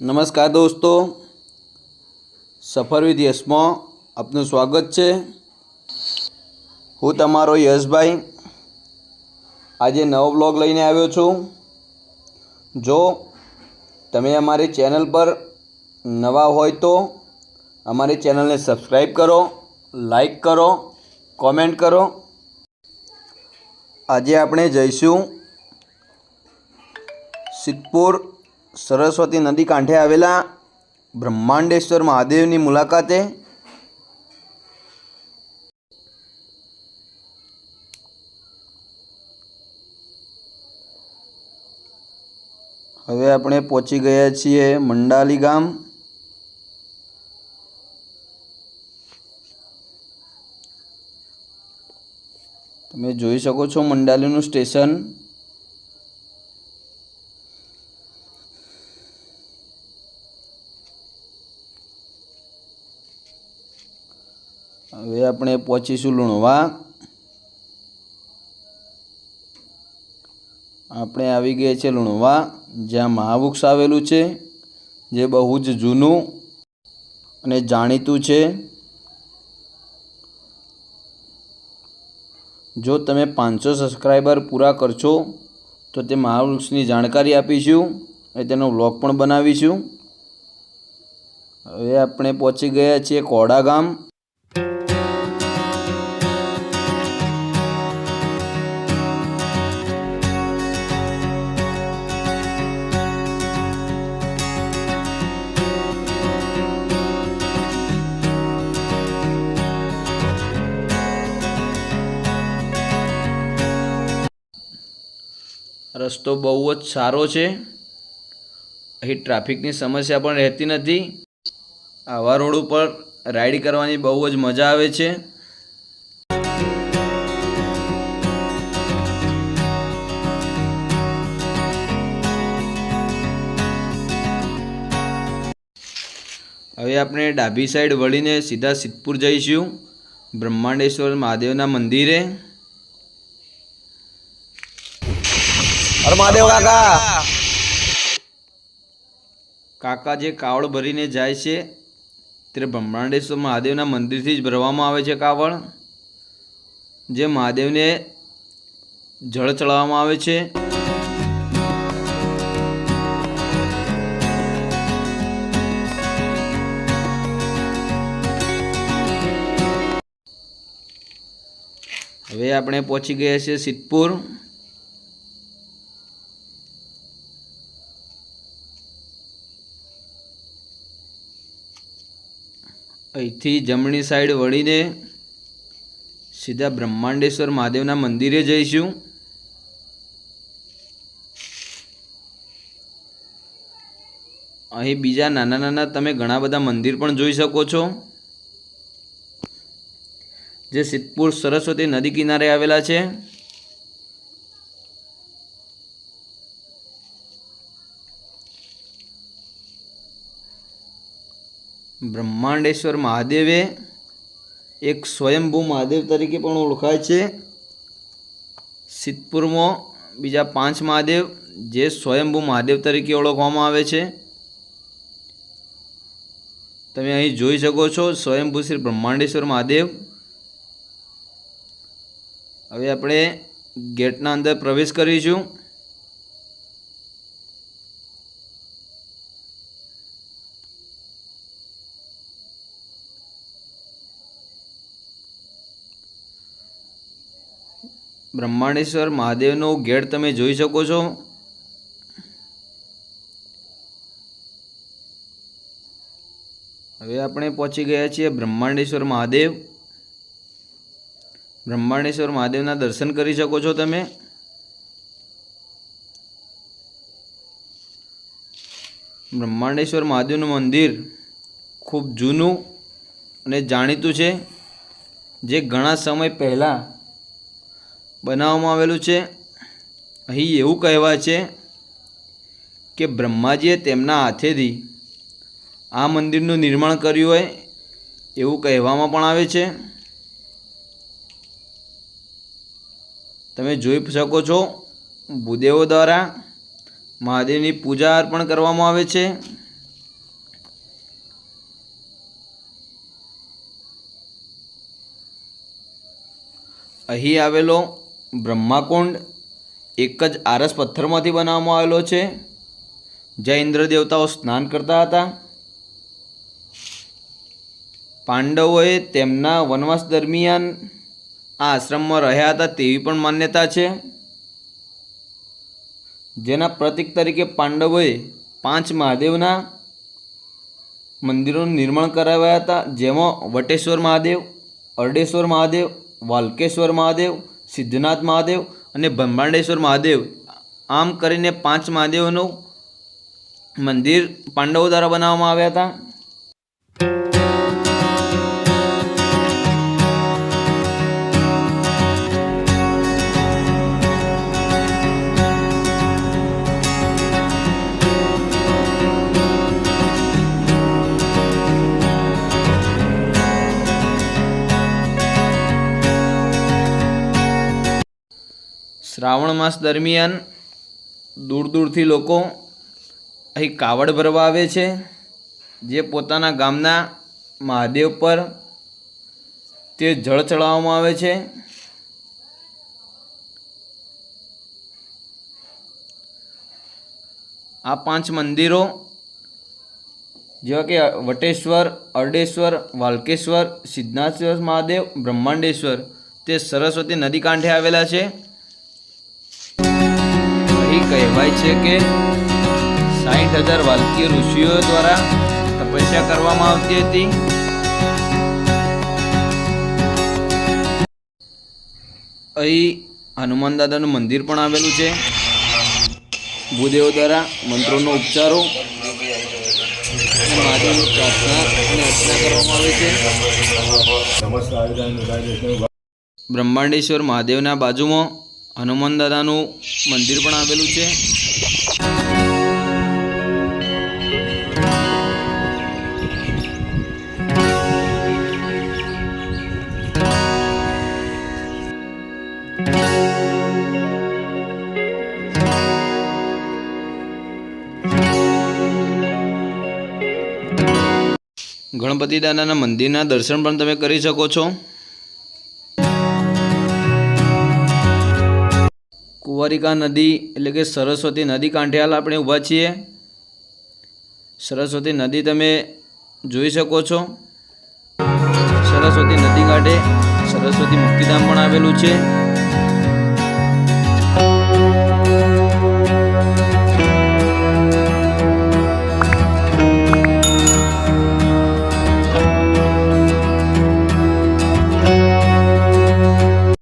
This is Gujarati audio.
નમસ્કાર દોસ્તો. સફર વિથ યશમાં આપનું સ્વાગત છે. હું તમારો યશભાઈ આજે નવો બ્લોગ લઈને આવ્યો છું. જો તમે અમારી ચેનલ પર નવા હોય તો અમારી ચેનલને સબસ્ક્રાઈબ કરો લાઈક કરો, કોમેન્ટ કરો. આજે આપણે જઈશું સિદ્ધપુર સરસ્વતી નદી કાંઠે આવેલા બ્રહ્માંડેશ્વર મહાદેવની મુલાકાતે હવે આપણે પહોંચી ગયા છીએ મંડાલી ગામ. તમે જોઈ શકો છો મંડાલીનું સ્ટેશન. હવે આપણે પહોંચીશું લુણવા. આપણે આવી ગયા છે લુણવા, જ્યાં મહાવૃક્ષ આવેલું છે, જે બહુ જ જૂનું અને જાણીતું છે. જો તમે પાંચસો સબસ્ક્રાઈબર પૂરા કરશો, તો તે મહાવૃક્ષની જાણકારી આપીશું અને તેનો વ્લોગ પણ બનાવીશું. હવે આપણે પહોંચી ગયા છીએ કોડા ગામ. રસ્તો બહુ જ સારો છે. અહીં ટ્રાફિકની સમસ્યા પણ રહેતી નથી. આવા રોડ ઉપર રાઈડ કરવાની બહુ જ મજા આવે છે. હવે આપણે ડાબી સાઈડ વળીને સીધા સિદ્ધપુર જઈશું. બ્રહ્માંડેશ્વર મહાદેવના મંદિરે. અરે મહાદેવ કાકા. કાકા જે કાવડ ભરીને જાય છે ત્યારે બ્રહ્માંડેશ્વર મહાદેવના મંદિરથી જ ભરવામાં આવે છે કાવડ. જે મહાદેવને જળ ચડાવવામાં આવે છે. હવે આપણે પહોંચી ગયા છીએ સિદ્ધપુર. અહીંથી જમણી સાઈડ વળીને સીધા બ્રહ્માંડેશ્વર મહાદેવના મંદિરે જઈશું. અહીં બીજા નાના નાના તમે ઘણા બધા મંદિર પણ જોઈ શકો છો. જે સિદ્ધપુર સરસ્વતી નદી કિનારે આવેલા છે. બ્રહ્માંડેશ્વર મહાદેવે એક સ્વયંભૂ મહાદેવ તરીકે પણ ઓળખાય છે. સિદ્ધપુરમાં બીજા પાંચ મહાદેવ જે સ્વયંભૂ મહાદેવ તરીકે ઓળખવામાં આવે છે. તમે અહીં જોઈ શકો છો સ્વયંભૂ શ્રી બ્રહ્માંડેશ્વર મહાદેવ. હવે આપણે ગેટના અંદર પ્રવેશ કરીશું. બ્રહ્માંડેશ્વર મહાદેવનો ગેટ તમે જોઈ શકો છો. હવે આપણે પહોંચી ગયા છીએ બ્રહ્માંડેશ્વર મહાદેવ. બ્રહ્માંડેશ્વર મહાદેવના દર્શન કરી શકો છો તમે. બ્રહ્માંડેશ્વર મહાદેવનું મંદિર ખૂબ જૂનું અને જાણીતું છે. જે ઘણા સમય પહેલાં બનાવવામાં આવેલું છે. અહીં એવું કહેવાય છે કે બ્રહ્માજીએ તેમના હાથેથી આ મંદિરનું નિર્માણ કર્યું હોય એવું કહેવામાં પણ આવે છે. તમે જોઈ શકો છો ભૂદેવો દ્વારા મહાદેવની પૂજા અર્પણ કરવામાં આવે છે. અહીં આવેલો બ્રહ્માકુંડ એક જ આરસ પથ્થરમાંથી બનાવવામાં આવેલો છે. જ્યાં ઇન્દ્ર દેવતાઓ સ્નાન કરતા હતા. પાંડવોએ તેમના વનવાસ દરમિયાન આ આશ્રમમાં રહ્યા હતા તેવી પણ માન્યતા છે. જેના પ્રતીક તરીકે પાંડવોએ પાંચ મહાદેવના મંદિરોનું નિર્માણ કરાવ્યા હતા. જેમાં વટેશ્વર મહાદેવ, અરડેશ્વર મહાદેવ, વાલકેશ્વર મહાદેવ સિદ્ધનાથ મહાદેવ અને બ્રહ્માંડેશ્વર મહાદેવ. આમ કરીને પાંચ મહાદેવનું મંદિર પાંડવો દ્વારા બનાવવામાં આવ્યા હતા. શ્રાવણ માસ દરમિયાન દૂર દૂરથી લોકો અહીં કાવડ ભરવા આવે છે, જે પોતાના ગામના મહાદેવ પર તે જળ ચડાવવામાં આવે છે. આ પાંચ મંદિરો, જેવા કે વટેશ્વર, અરડેશ્વર, વાલકેશ્વર, સિદ્ધનાથેશ્વર મહાદેવ, બ્રહ્માંડેશ્વર, તે સરસ્વતી નદી કાંઠે આવેલા છે. કહેવાય છે કે સાઠ હજાર વાલ્કીય ઋષિઓ દ્વારા તપસ્યા કરવામાં આવતી હતી. અહીં હનુમાન દાદાનું મંદિર પણ આવેલું છે. ભૂદેવો દ્વારા મંત્રોનો ઉપચારો બ્રહ્માંડેશ્વર મહાદેવના બાજુમાં હનુમાન દાદાનું મંદિર પણ આવેલું છે. ગણપતિ દાદાના મંદિરના દર્શન પણ તમે કરી શકો છો. કુંવારિકા નદી, એટલે કે સરસ્વતી નદી કાંઠે હાલ આપણે ઊભા છીએ. સરસ્વતી નદી તમે જોઈ શકો છો. સરસ્વતી નદી કાંઠે સરસ્વતી મુક્તિધામ પણ આવેલું છે.